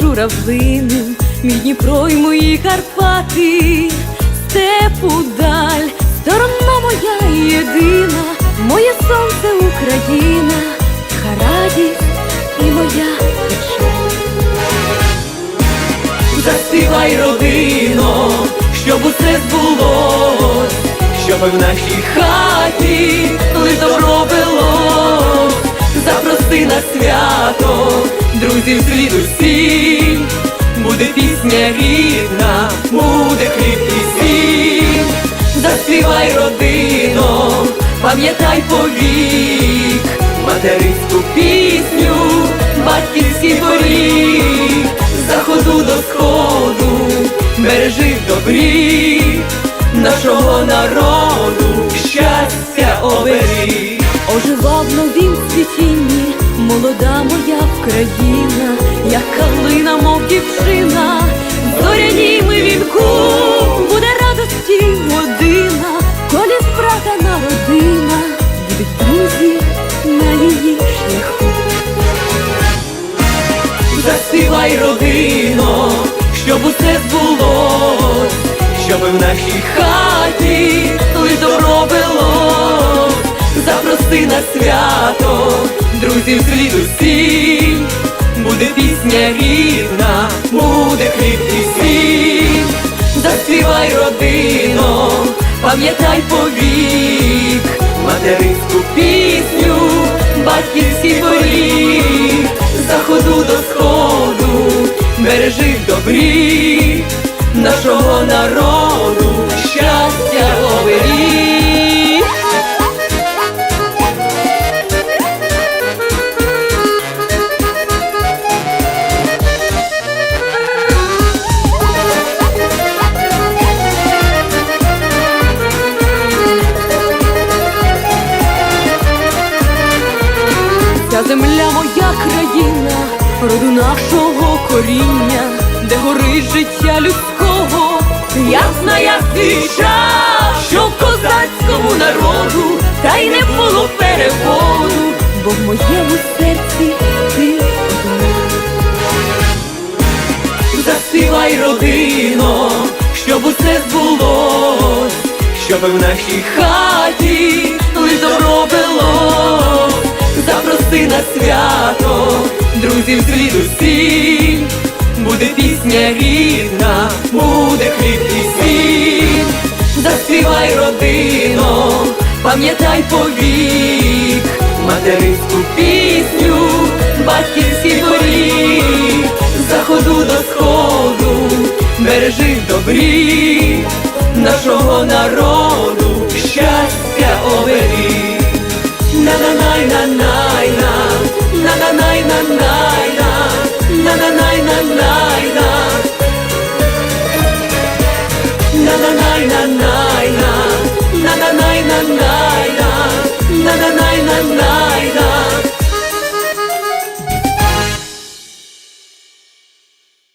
журавлиним, мій Дніпро й мої Карпати, степу даль, сторона моя єдина, моє сонце Україна, радість і моя печаль. Заспівай, родино, щоб усе збулось, щоб в нашій хаті лиш добро велось, запроси на свято, друзів слід усім, буде пісня рідна, буде хліб і сіль. Заспівай, родино, пам'ятай повік, материнську пісню, батьківський поріг, заходу до сходу, бережи в добрі, нашого народу, щастя оберіг. Ожива в новім світінні молода моя Вкраїна, як калина, мов дівчина, в зорянім вінку буде радості година, коли спрагана родина, будуть друзі на її шляху. Заспівай, родино, щоб усе збулось, щоб в нашій хаті лиш добро велось, запроси на свято, друзів слід усім, буде пісня рідна, буде хліб і сіль. Заспівай, родино, пам'ятай повік, материнську пісню, батьківський поріг, заходу до сходу, бережи в добрі, нашого народу, Ця земля моя країна, роду нашого коріння, де горить життя людського, ясна як свіча, що в козацькому народу, та й не було переводу, бо в моєму серці ти. Заспівай, родино, щоб усе збулось, щоб в нашій хаті запроси на свято, друзів слід усім, буде пісня рідна, буде хліб і сіль. Заспівай, родино, пам'ятай повік, материнську пісню, батьківський поріг, заходу до сходу, бережи в добрі, нашого народу, щастя оберіг. На-на-най-на-най-на, на-на-най-на-най-на, на-на-най-на-най-на. na na na na na na.